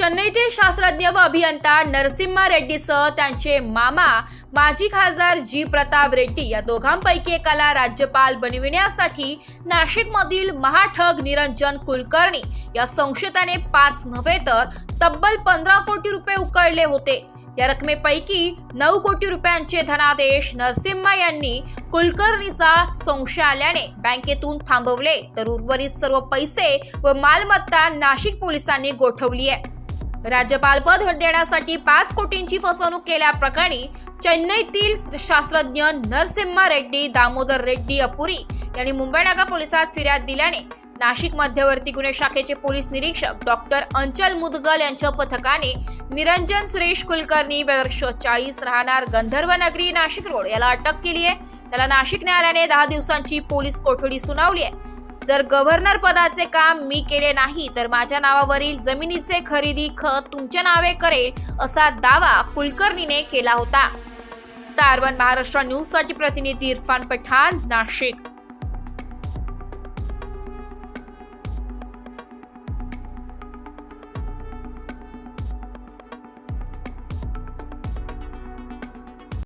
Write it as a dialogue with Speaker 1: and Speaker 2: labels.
Speaker 1: चेन्नईतील शास्त्रज्ञ व अभियंता नरसिम्हा रेड्डीसह त्यांचे मामा माजी खासदार जी. प्रताप रेड्डी या दोघांपैकी एकाला राज्यपाल बनविण्यासाठी नाशिकमधील महाठग निरंजन कुलकर्णी या संशयिताने पाच नव्हे तर तब्बल पंधरा कोटी रुपये उकळले होते. या रकमेपैकी नऊ कोटी रुपयांचे धनादेश नरसिम्हा यांनी कुलकर्णीचा संशय आल्याने बँकेतून थांबवले. तर उर्वरित सर्व पैसे व मालमत्ता नाशिक पोलिसांनी गोठवली आहे. राज्यपालपद देण्यासाठी पाच कोटींची फसवणूक केल्याप्रकरणी चेन्नईतील शास्त्रज्ञ नरसिम्हा रेड्डी दामोदर रेड्डी अपुरी यांनी मुंबई नगर पोलिसात फिर्याद दिल्याने नाशिक मध्यवर्ती गुन्हे शाखेचे पोलीस निरीक्षक डॉक्टर अंचल मुदगल यांच्या पथकाने निरंजन सुरेश कुलकर्णी वर्ष चाळीस राहणार गंधर्व नगरी नाशिक रोड याला अटक केली आहे त्याला नाशिक न्यायालयाने दहा दिवसांची पोलीस कोठडी सुनावली आहे जर गव्हर्नर पदाचे काम मी केले नाही तर माझ्या नावावरील जमिनीचे खरेदी खत तुमच्या नावे करेल असा दावा कुलकर्णीने केला होता. स्टार वन महाराष्ट्र न्यूजसाठी प्रतिनिधी इरफान पठाण नाशिक.